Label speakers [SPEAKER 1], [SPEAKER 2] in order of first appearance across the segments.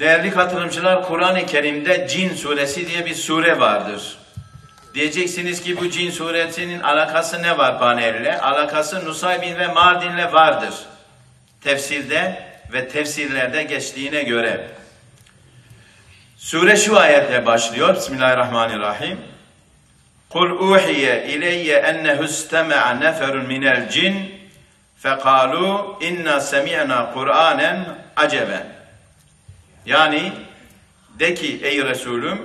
[SPEAKER 1] Değerli katılımcılar, Kur'an-ı Kerim'de Cin suresi diye bir sure vardır. Diyeceksiniz ki bu Cin suresinin alakası ne var panelle? Alakası Nusaybin ve Mardin'le vardır. Tefsirde ve tefsirlerde geçtiğine göre. Sure şu ayetle başlıyor. Bismillahirrahmanirrahim. Kul uhiye ileyye ennehu istema'a neferun minel cin fekalu inna semi'na Kur'anen aceben. Yani de ki ey Resulüm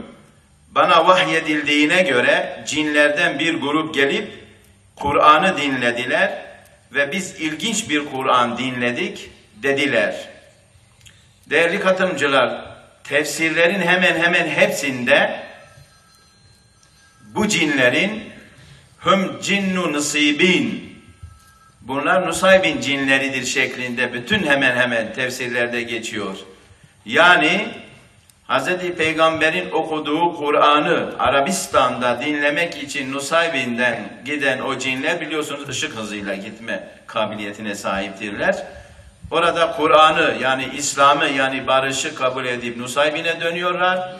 [SPEAKER 1] bana vahyedildiğine göre cinlerden bir grup gelip Kur'an'ı dinlediler ve biz ilginç bir Kur'an dinledik dediler. Değerli katılımcılar, tefsirlerin hemen hemen hepsinde bu cinlerin hüm cinnu nasibin bunlar Nusaybin cinleridir şeklinde bütün hemen hemen tefsirlerde geçiyor. Yani Hz. Peygamber'in okuduğu Kur'an'ı Arabistan'da dinlemek için Nusaybin'den giden o cinler biliyorsunuz ışık hızıyla gitme kabiliyetine sahiptirler. Orada Kur'an'ı yani İslam'ı yani barışı kabul edip Nusaybin'e dönüyorlar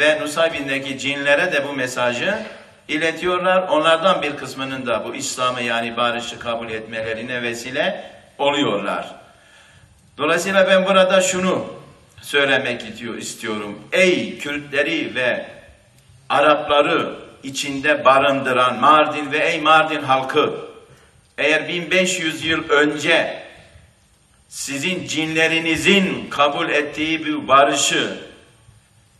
[SPEAKER 1] ve Nusaybin'deki cinlere de bu mesajı iletiyorlar. Onlardan bir kısmının da bu İslam'ı yani barışı kabul etmelerine vesile oluyorlar. Dolayısıyla ben burada şunu söylemek istiyorum. Ey Kürtleri ve Arapları içinde barındıran Mardin ve ey Mardin halkı eğer 1500 yıl önce sizin cinlerinizin kabul ettiği bir barışı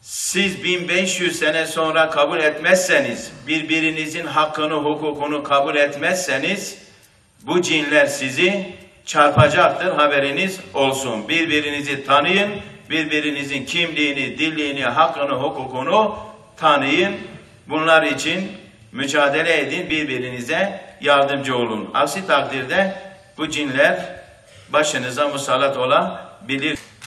[SPEAKER 1] siz 1500 sene sonra kabul etmezseniz, birbirinizin hakkını, hukukunu kabul etmezseniz bu cinler sizi çarpacaktır haberiniz olsun. Birbirinizi tanıyın, birbirinizin kimliğini, dillerini, hakkını, hukukunu tanıyın. Bunlar için mücadele edin, birbirinize yardımcı olun. Aksi takdirde bu cinler başınıza musallat olabilir.